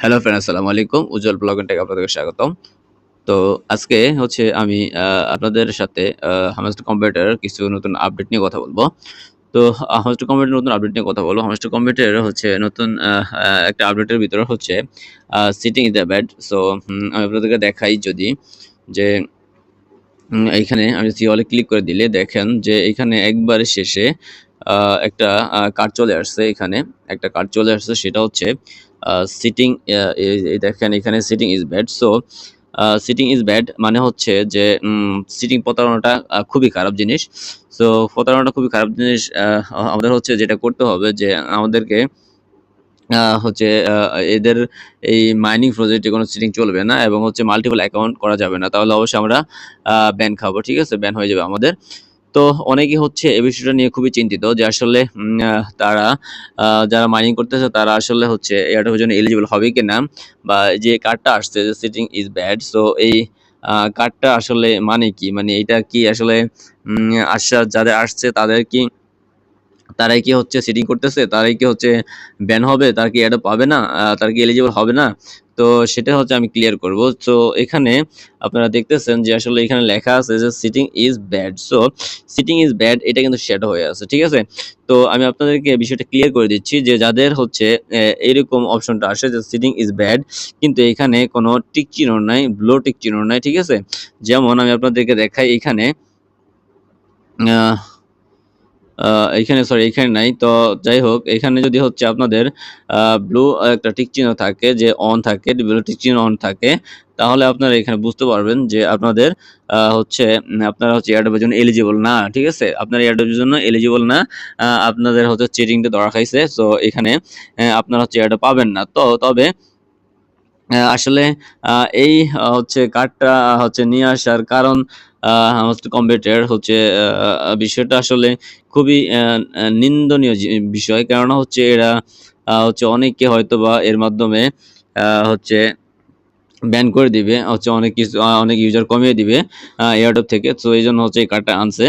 Hello friend আসসালামু আলাইকুম। উজ্জ্বল blog থেকে আপনাদেরকে স্বাগতম। তো আজকে হচ্ছে আমি আপনাদের সাথে হামাস্টার কম্পিউটার কিছু নতুন আপডেট নিয়ে কথা বলব। তো হামাস্টার কম্পিউটার নতুন আপডেট নিয়ে কথা বলব। হামাস্টার কম্পিউটার হচ্ছে নতুন একটা আপডেটের ভিতরে হচ্ছে sitting in the bed so আমি আপনাদেরকে দেখাই যদি যে এইখানে আমি সিওলে ক্লিক করে দিলে দেখেন যে এখানে একবার শেষে একটা কার্ড চলে আসছে এখানে। একটা কার্ড চলে আসছে, সেটা হচ্ছে সিটিং দেখেন, এখানে sitting is bad so sitting is bad মানে হচ্ছে যে সিটিং প্রতারণাটা খুবই খারাপ জিনিস। সো প্রতারণাটা খুবই খারাপ জিনিস আমাদের হচ্ছে যেটা করতে হবে যে, আমাদেরকে হচ্ছে এদের এই মাইনিং প্রজেক্টে কোনো সিটিং চলবে না এবং হচ্ছে মাল্টিপল অ্যাকাউন্ট করা যাবে না। তাহলে অবশ্যই আমরা ব্যান খাব, ঠিক আছে? ব্যান হয়ে যাবে আমাদের। তো অনেকে হচ্ছে এই বিষয়টা নিয়ে খুবই চিন্তিত যে আসলে তারা যারা মাইনিং করতেছে তারা আসলে হচ্ছে এয়ারটেলের জন্য এলিজিবল হবে কিনা বা যে কার্ডটা আসছে, যে সিটিং ইজ ব্যাড সো এই কার্ডটা আসলে মানে কি? মানে এটা কি আসলে আশ্বাস যাদের আসছে তাদের কি তারাই কি হচ্ছে সিটিং করতেছে? তারাই কি হচ্ছে ব্যান হবে? তারা কি এটা পাবে না? তারা কি এলিজিবল হবে না? তো সেটা হচ্ছে আমি ক্লিয়ার করব। তো এখানে আপনারা দেখতেছেন যে আসলে এখানে লেখা আছে যে sitting is bad so sitting is bad এটা কিন্তু শ্যাডো হয়ে আছে ঠিক আছে? তো আমি আপনাদেরকে বিষয়টা ক্লিয়ার করে দিচ্ছি যে যাদের হচ্ছে এরকম অপশনটা আসে যে সিটিং ইজ ব্যাড কিন্তু এখানে কোনো টিক চিহ্ন নাই ব্লো টিক চিহ্ন নাই ঠিক আছে? যেমন আমি আপনাদেরকে দেখাই এখানে আহ, এখানে সরি এখানে নাই। তো যাই হোক, এখানে যদি হচ্ছে আপনাদের ব্লু একটা টিক চিহ্ন থাকে, যে অন থাকে ব্লু টিক চিহ্ন অন থাকে, তাহলে আপনারা এখানে বুঝতে পারবেন যে আপনাদের হচ্ছে আপনারা হচ্ছে এয়ারডপের জন্য এলিজিবল না, ঠিক আছে? আপনারা এয়ারডপের জন্য এলিজিবল না আপনাদের হচ্ছে চিটিংটা ধরা খাইছে তো এখানে আপনারা হচ্ছে এয়ারডপ পাবেন না। তো তবে আসলে এই হচ্ছে কার্ডটা হচ্ছে নিয়ে আসার কারণ কম্পিউটার হচ্ছে বিষয়টা আসলে খুবই নিন্দনীয় বিষয়। কেননা হচ্ছে এরা হচ্ছে অনেকে হয়তো বা এর মাধ্যমে হচ্ছে ব্যান করে দিবে, হচ্ছে অনেক কিছু অনেক ইউজার কমিয়ে দিবে এয়ারডপ থেকে। তো এই জন্য হচ্ছে এই কার্ডটা আনছে।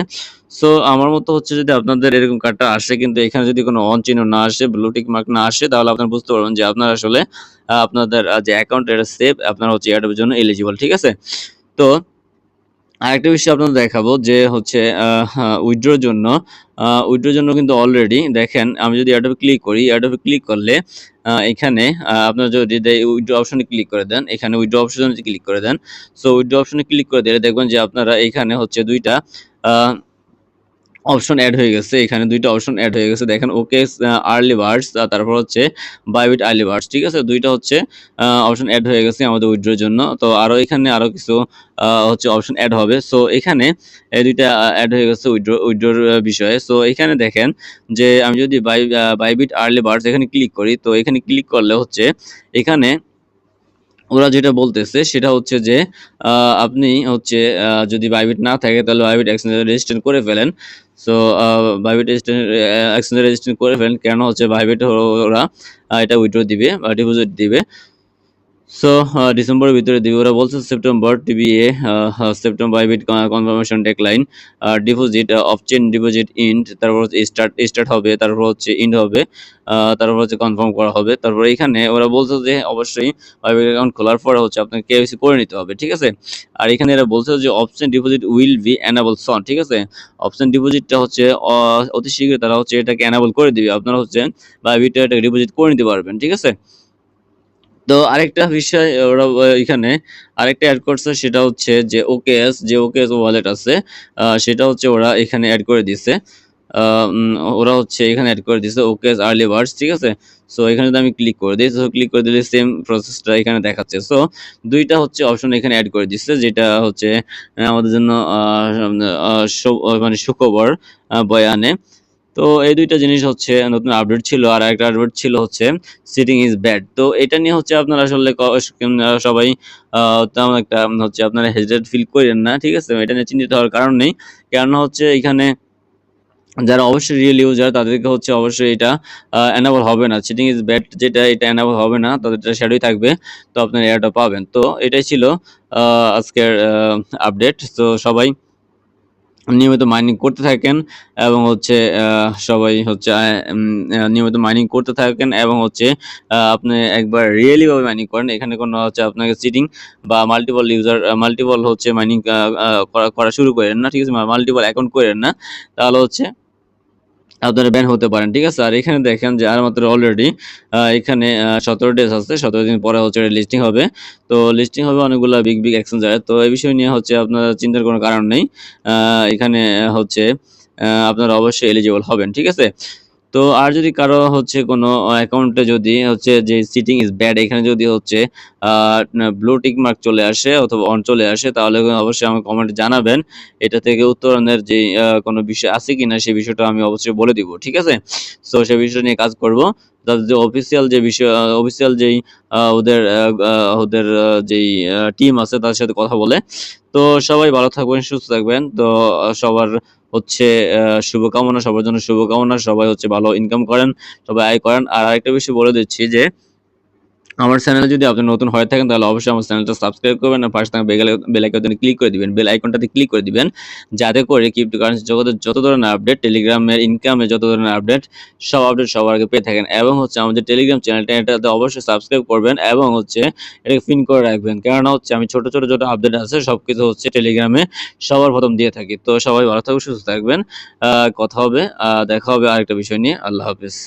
সো আমার মতো হচ্ছে যদি আপনাদের এরকম কার্ডটা আসে, কিন্তু এখানে যদি কোনো অন চিহ্ন না আসে ব্লুটিক মার্ক না আসে, তাহলে আপনারা বুঝতে পারবেন যে আপনার আসলে আপনাদের যে অ্যাকাউন্ট এটা সেভ আপনার হচ্ছে এয়ারডপের জন্য এলিজিবল ঠিক আছে? তো, আরেকটা বিষয় আপনাদের দেখাবো যে হচ্ছে উইড্রোর জন্য উইড্রোর জন্য কিন্তু অলরেডি দেখেন, আমি যদি এয়ারডপে ক্লিক করি এয়ারডপে ক্লিক করলে এখানে আপনারা যদি উইথড্রো অপশনে ক্লিক করে দেন, এখানে উইথড্রো অপশনে ক্লিক করে দেন। সো উইড্রো অপশনে ক্লিক করে দিলে দেখবেন যে আপনারা এখানে হচ্ছে দুইটা অপশন অ্যাড হয়ে গেছে। এখানে দুইটা অপশন অ্যাড হয়ে গেছে। দেখেন ওকে আর্লি বার্ডস তারপর হচ্ছে বাইবিট আর্লি বার্ডস ঠিক আছে? দুইটা হচ্ছে অপশন অ্যাড হয়ে গেছে আমাদের উইড্রোর জন্য। তো আরও এখানে আরও কিছু হচ্ছে অপশন অ্যাড হবে। সো এখানে এই দুইটা অ্যাড হয়ে গেছে উইড্রো উইড্রোর বিষয়ে। সো এখানে দেখেন যে আমি যদি বাই বাইবিট আর্লি বার্ডস এখানে ক্লিক করি, তো এখানে ক্লিক করলে হচ্ছে এখানে ওরা যেটা বলতেছে সেটা হচ্ছে যে আপনি হচ্ছে যদি বাইবিট না থাকে তাহলে বাইবিট এক্সচেঞ্জ রেজিস্ট্রেশন করে ফেলেন। সো বাইবিট এক্সচেঞ্জ রেজিস্ট্রেশন করে ফেলেন। কেন হচ্ছে বাইবিট ওরা এটা উইড্রো দিবে ডিপোজিট দিবে। সো ডিসেম্বরের ভিতরে দিবে ওরা বলছে September TBA September Bybit confirmation decline deposit off chain deposit end তারপর হচ্ছে স্টার্ট স্টার্ট হবে, তারপর হচ্ছে ইন্ড হবে তারপর হচ্ছে কনফার্ম করা হবে, তারপর এখানে ওরা বলছে যে অবশ্যই বাইবিট অ্যাকাউন্ট খোলার পরে হচ্ছে আপনাকে কেওয়াইসি করে নিতে হবে, ঠিক আছে? আর এখানে এরা বলছে যে option deposit will be enable soon ঠিক আছে? অপশন ডিপোজিটটা হচ্ছে অতি শীঘ্রই তারা হচ্ছে এটাকে অ্যানাবল করে দিবে, আপনারা হচ্ছে বাইবিটে এটাকে ডিপোজিট করে নিতে পারবেন, ঠিক আছে? তো আরেকটা বিষয় ওরা এখানে আরেকটা অ্যাড করছে সেটা হচ্ছে যে ওকেএস যে ওকেএস ওয়ালেট আছে সেটা হচ্ছে ওরা এখানে অ্যাড করে দিছে। ওরা হচ্ছে এখানে অ্যাড করে দিছে ওকেএস আর্লি বার্ডস ঠিক আছে? সো এখানে যদি আমি ক্লিক করে দিই তো ক্লিক করে দিলে সেম প্রসেসটা এখানে দেখাচ্ছে। সো দুইটা হচ্ছে অপশন এখানে অ্যাড করে দিচ্ছে যেটা হচ্ছে আমাদের জন্য মানে সুখবর আহ, বয়ে আনে তো এই দুইটা জিনিস হচ্ছে নতুন আপডেট ছিল, আর একটা আপডেট ছিল হচ্ছে সিটিং ইজ ব্যাড তো এটা নিয়ে হচ্ছে আপনারা আসলে সবাই তেমন একটা হচ্ছে আপনারা হেজিটেট ফিল করেন না, ঠিক আছে? এটা নিয়ে চিন্তিত হওয়ার কারণ নেই। কারণ হচ্ছে এখানে যারা অবশ্যই রিয়েল ইউজার তাদেরকে হচ্ছে অবশ্যই এটা অ্যানাবল হবে না। চিটিং ইজ ব্যাড যেটা, এটা অ্যানাবল হবে না, তাদের শ্যাডোই থাকবে, তো আপনারা এটা পাবেন। তো এটাই ছিল আজকের আপডেট তো সবাই নিয়মিত মাইনিং করতে থাকেন এবং হচ্ছে সবাই হচ্ছে নিয়মিত মাইনিং করতে থাকেন এবং হচ্ছে আপনি একবার রিয়েলি ভাবে মাইনিং করেন। এখানে কোনো হচ্ছে আপনাকে চিটিং বা মাল্টিপল ইউজার মাল্টিপল হচ্ছে মাইনিং করা শুরু করেন না। ঠিক আছে মাল্টিপল অ্যাকাউন্ট করেন না। তাহলে হচ্ছে আপনারা ব্যান হতে পারেন, ঠিক আছে? আর এখানে দেখেন যে আর মাত্র অলরেডি এখানে সতেরো ডেজ আছে, সতেরো দিন পরে হচ্ছে লিস্টিং হবে। তো লিস্টিং হবে অনেকগুলো বিগ বিগ এক্সচেঞ্জারে তো এই বিষয় নিয়ে হচ্ছে আপনার চিন্তার কোনো কারণ নেই। এখানে হচ্ছে আপনারা অবশ্যই এলিজিবল হবেন, ঠিক আছে? তো আর যদি কারও হচ্ছে কোনো অ্যাকাউন্টে যদি হচ্ছে যে সিটিং ইজ ব্যাড এখানে যদি হচ্ছে ব্লু টিক মার্ক চলে আসে অথবা অন চলে আসে, তাহলে অবশ্যই আমাকে কমেন্টে জানাবেন। এটা থেকে উত্তরণের যে কোনো বিষয় আছে কিনা সেই বিষয়টা আমি অবশ্যই বলে দিব, ঠিক আছে? তো সেই বিষয় নিয়ে কাজ করব। তাদের যে অফিসিয়াল যে বিষয় অফিসিয়াল যেই ওদের ওদের যেই টিম আছে তাদের সাথে কথা বলে। তো সবাই ভালো থাকবেন, সুস্থ থাকবেন। তো সবার হচ্ছে শুভকামনা, সবার জন্য শুভকামনা, সবাই হচ্ছে ভালো ইনকাম করেন, সবাই আয় করেন। আর আরেকটা বিষয় বলে দিচ্ছি যে আমার চ্যানেলে যদি আপনি নতুন হয়ে থাকেন, তাহলে অবশ্যই আমার চ্যানেলটা সাবস্ক্রাইব করবেন আর পাশে থাকা বেল বেল আইকনে ক্লিক করে দিবেন। বেল আইকনটাতে ক্লিক করে দিবেন, যাতে করে ক্রিপ্টোকারেন্সি জগতের যত ধরনের আপডেট টেলিগ্রামের ইনকামের যত ধরনের আপডেট সব আপডেট সবার আগে পেয়ে থাকেন। এবং হচ্ছে আমাদের টেলিগ্রাম চ্যানেলটা এটাতে অবশ্যই সাবস্ক্রাইব করবেন এবং হচ্ছে এটাকে পিন করে রাখবেন। কেননা হচ্ছে আমি ছোট ছোট যত আপডেট আছে সব কিছু হচ্ছে টেলিগ্রামে সবার প্রথম দিয়ে থাকি। তো সবাই ভালো থাকবেন সুস্থ থাকবেন। কথা হবে দেখা হবে আরেকটা বিষয় নিয়ে। আল্লাহ হাফিজ।